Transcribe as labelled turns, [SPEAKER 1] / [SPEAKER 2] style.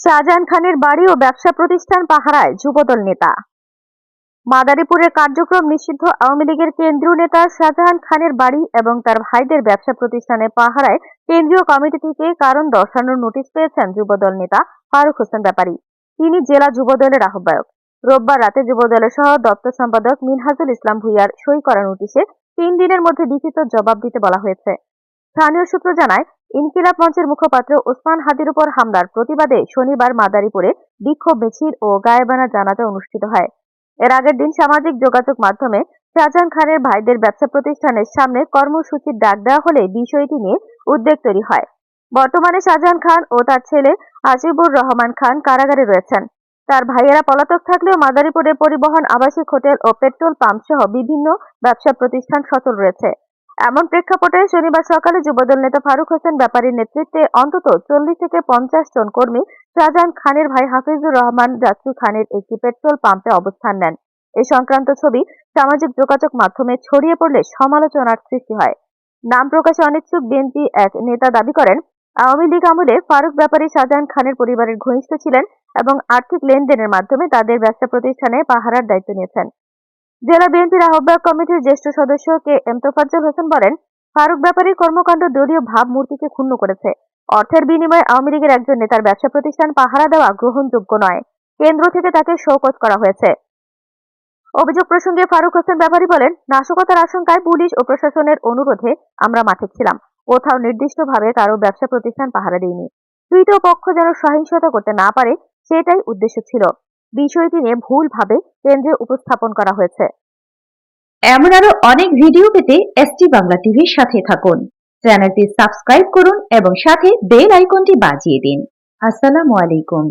[SPEAKER 1] শাহজাহান খানের বাড়ি ও ব্যবসা প্রতিষ্ঠান পাহারায় যুবদল নেতা। মাদারীপুরের কার্যক্রম নিষিদ্ধ আওয়ামী লীগের কেন্দ্রীয় নেতা শাহজাহান খানের বাড়ি এবং তার ভাইদের ব্যবসা প্রতিষ্ঠানে পাহারায় কেন্দ্রীয় কমিটি থেকে কারণ দর্শানোর নোটিশ পেয়েছেন যুবদল নেতা ফারুক হোসেন ব্যাপারী। তিনি জেলা যুবদলের আহ্বায়ক। রোববার রাতে যুবদলের সহ দপ্তর সম্পাদক মিনহাজুল ইসলাম ভুইয়ার সই করা নোটিশে তিন দিনের মধ্যে লিখিত জবাব দিতে বলা হয়েছে। স্থানীয় সূত্র জানায় ইনকিলাব মঞ্চের মুখপাত্র ওসমান হাদির উপর হামলার প্রতিবাদে শনিবার মাদারীপুরে বিক্ষোভ, মিছিল ও গায়েবানা জানাজা অনুষ্ঠিত হয়। এর আগের দিন সামাজিক যোগাযোগ মাধ্যমে শাহজাহান খানের ভাইদের ব্যবসা প্রতিষ্ঠানের সামনে কর্মসূচির ডাক দেওয়া হলে বিষয়টি নিয়ে উদ্বেগ তৈরি হয়। বর্তমানে শাহজাহান খান ও তার ছেলে আজিবুর রহমান খান কারাগারে রয়েছেন। তার ভাইয়েরা পলাতক থাকলেও মাদারীপুরে পরিবহন, আবাসিক হোটেল ও পেট্রোল পাম্প সহ বিভিন্ন ব্যবসা প্রতিষ্ঠান সচল রয়েছে। এমন প্রেক্ষাপটে শনিবার সকালে যুবদল নেতা ফারুক হোসেন ব্যাপারীর নেতৃত্বে অন্তত চল্লিশ থেকে পঞ্চাশ জন কর্মী শাহজাহান খানের ভাই হাফিজুর রহমান জাসু খানের একটি পেট্রোল পাম্পে অবস্থান নেন। এ সংক্রান্ত ছবি সামাজিক যোগাযোগ মাধ্যমে ছড়িয়ে পড়লে সমালোচনার সৃষ্টি হয়। নাম প্রকাশে অনিচ্ছুক বিএনপি এক নেতা দাবি করেন, আওয়ামী লীগ আমলে ফারুক ব্যাপারী শাহজাহান খানের পরিবারের ঘনিষ্ঠ ছিলেন এবং আর্থিক লেনদেনের মাধ্যমে তাদের ব্যবসা প্রতিষ্ঠানে পাহারার দায়িত্ব নিয়েছেন। জেলা বিএনপির আহ্বায়ক কমিটির জ্যেষ্ঠ সদস্য কে এম তোফাজ্জল হোসেন বলেন, ফারুক ব্যাপারীর কর্মকাণ্ড দলীয় ভাবমূর্তিকে ক্ষুণ্ণ করেছে। অর্থের বিনিময়ে আওয়ামী লীগের একজন নেতার ব্যবসা প্রতিষ্ঠান পাহারা দেওয়া গ্রহণযোগ্য নয়। কেন্দ্র থেকে তাকে শোকজ করা হয়েছে। অভিযোগ প্রসঙ্গে ফারুক হোসেন ব্যাপারী বলেন, নাশকতার আশঙ্কায় পুলিশ ও প্রশাসনের অনুরোধে আমরা মাঠে ছিলাম। কোথাও নির্দিষ্টভাবে কারও ব্যবসা প্রতিষ্ঠান পাহারা দিইনি তৃতীয় পক্ষ যেন সহিংসতা করতে না পারে, সেটাই উদ্দেশ্য ছিল। বিষয়টি নিয়ে ভুলভাবে কেন্দ্রে উপস্থাপন করা হয়েছে।
[SPEAKER 2] এমন আরও অনেক ভিডিও পেতে এসটি বাংলা টিভির সাথে থাকুন। চ্যানেলটি সাবস্ক্রাইব করুন এবং সাথে বেল আইকনটি বাজিয়ে দিন। আসসালামু আলাইকুম।